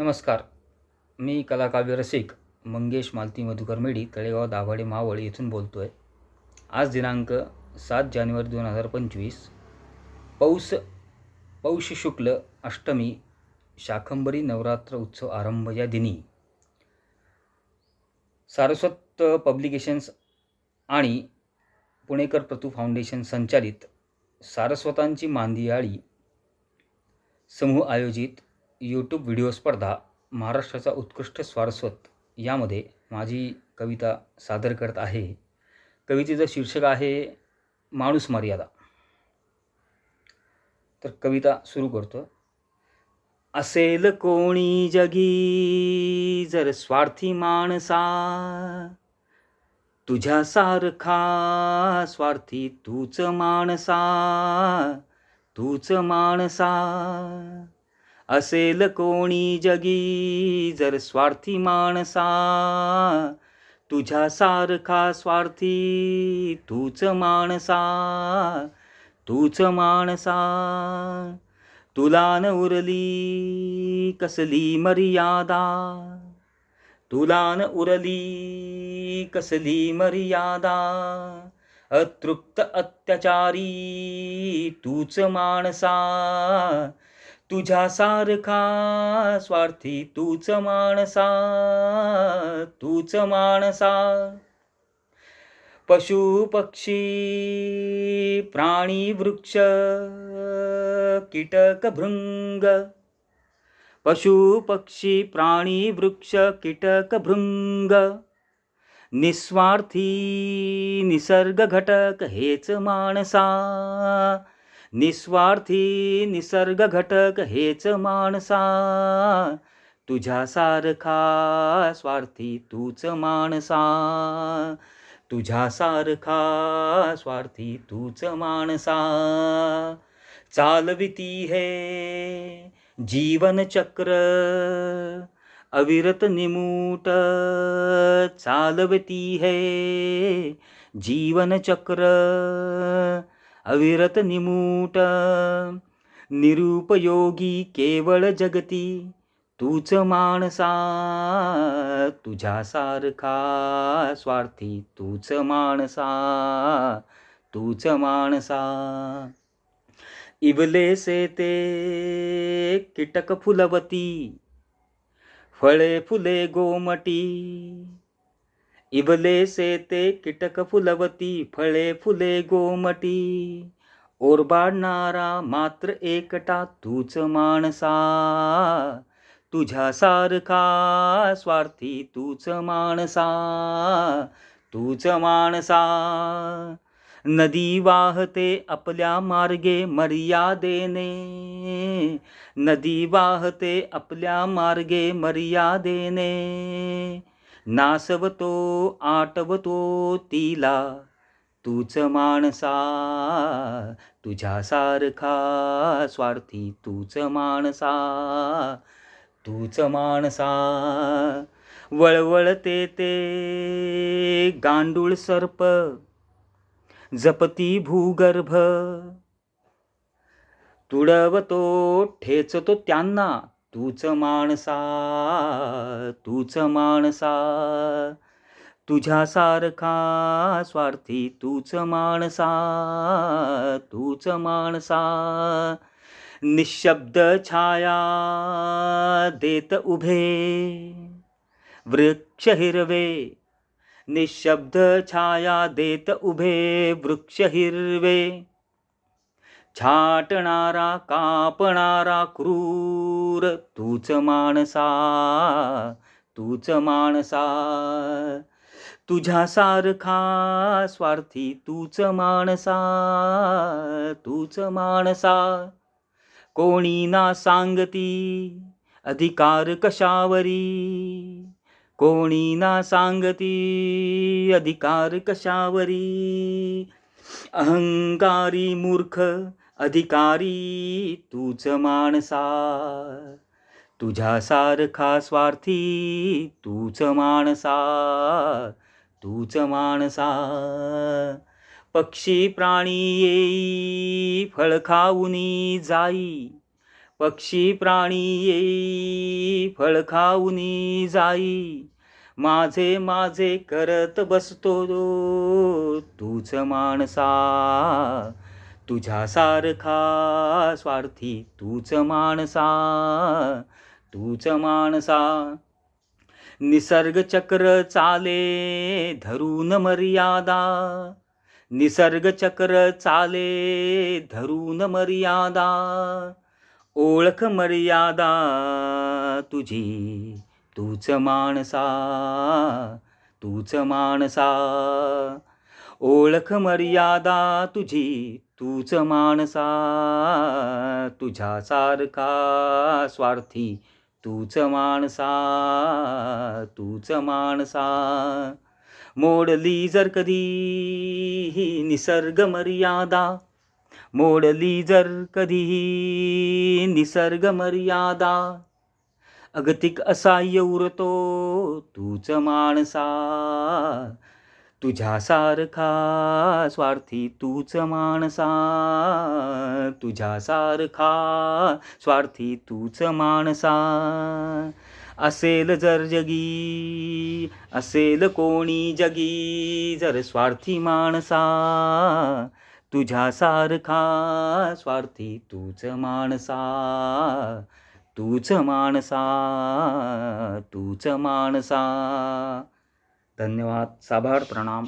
नमस्कार. मी कलाकाव्य रसिक मंगेश मालती मधुकर मेडी तळेगाव दाभाडे मावळ येथून बोलतो आहे आज दिनांक सात जानेवारी दोन हजार पंचवीस. पौष पौष शुक्ल अष्टमी शाकंबरी नवरात्र उत्सव आरंभ या दिनी सारस्वत पब्लिकेशन्स आणि पुणेकर प्रतू फाउंडेशन संचालित सारस्वतांची मांदियाळी समूह आयोजित यूट्यूब व्हिडिओ स्पर्धा महाराष्ट्राचा उत्कृष्ट स्वारस्वत यामध्ये माझी कविता सादर करत आहे. कवितेचं शीर्षक आहे माणूस मर्यादा. तर कविता सुरू करतो. असेल कोणी जगी जर स्वार्थी माणसा तुझ्यासारखा स्वार्थी तूच माणसा तूच माणसा. असेल कोणी जगी जर स्वार्थी माणसा. तुझ्यासारखा स्वार्थी तूच माणसा. तूच माणसा. तुला न उरली कसली मर्यादा? तुला न उरली कसली मर्यादा? अतृप्त अत्याचारी तूच माणसा. तुझ्यासारखा स्वार्थी तूच माणसा तूच माणसा. पशु पक्षी प्राणी वृक्ष कीटक भृंग. पशु पक्षी प्राणी वृक्ष कीटक भृंग. निस्वार्थी निसर्ग घटक हेच माणसा. निस्वार्थी निसर्ग घटक हेच माणसा. तुझ्यासारखा स्वार्थी तूच माणसा. तुझ्यासारखा स्वार्थी तूच माणसा. चालविती है जीवन चक्र. अविरत निमूट चालवती है जीवन चक्र. अविरत निमूट. निरुपयोगी केवळ जगती तूच माणसा तुझ्यासारखा स्वार्थी तूच माणसा तूच माणसा. इबले ते कीटक फुलवती फळे फुले गोमटी इवले सेते कीटक फुलवती फळे फुले गोमटी ओरबाडणारा मात्र एकटा तूच माणसा. तुझ्या सारखा स्वार्थी तूच माणसा. तूच माणसा. नदी वाहते आपल्या मार्गे मर्यादेने. नदी वाहते आपल्या मार्गे मर्यादेने. नासवतो आटवतो तिला. तूच माणसा तुझ्यासारखा स्वार्थी तूच माणसा तूच माणसा. वळवळते ते गांडूळ सर्प जपती भूगर्भ. तुडवतो ठेचतो त्यांना. तूच माणसा तूच माणसा तुझ्यासारखा स्वार्थी तूच माणसा तूच माणसा. निशब्द छाया देत उभे वृक्ष हिरवे. निशब्द छाया देत उभे वृक्ष हिरवे. छाटणारा कापणारा क्रूर तूच माणसा तूच माणसा. तुझ्यासारखा स्वार्थी तूच माणसा तूच माणसा. कोणी ना सांगती अधिकार कशावरी? कोणी ना सांगती अधिकार कशावरी? अहंकारी मूर्ख अधिकारी तूच माणसा. तुझ्यासारखा स्वार्थी तूच माणसा. तूच माणसा. पक्षी प्राणी येई फळ खाऊनी जाई. पक्षी प्राणी येई फळ खाऊनी जाई. माझे माझे करत बसतो तूच माणसा. तुझ्यासारखा स्वार्थी तूच माणसा तूच माणसा. निसर्ग चक्र चाले धरून मर्यादा निसर्ग चक्र चाले धरून मर्यादा. ओळख मर्यादा तुझी तूच माणसा तूच माणसा. ओळख मर्यादा तुझी तूच माणसा तुझ्यासारखा स्वार्थी तूच माणसा तूच माणसा. मोडली जर कधी ही निसर्ग मर्यादा मोडली जर कधी ही निसर्ग मर्यादा अगतिक असहाय्य उरतो तूच माणसा. तुझ्यासारखा स्वार्थी तूच माणसा. तुझ्यासारखा स्वार्थी तूच माणसा. असेल जर जगी असेल कोणी जगी जर स्वार्थी माणसा. तुझ्यासारखा स्वार्थी तूच माणसा. तूच माणसा तूच माणसा. धन्यवाद साभार प्रणाम.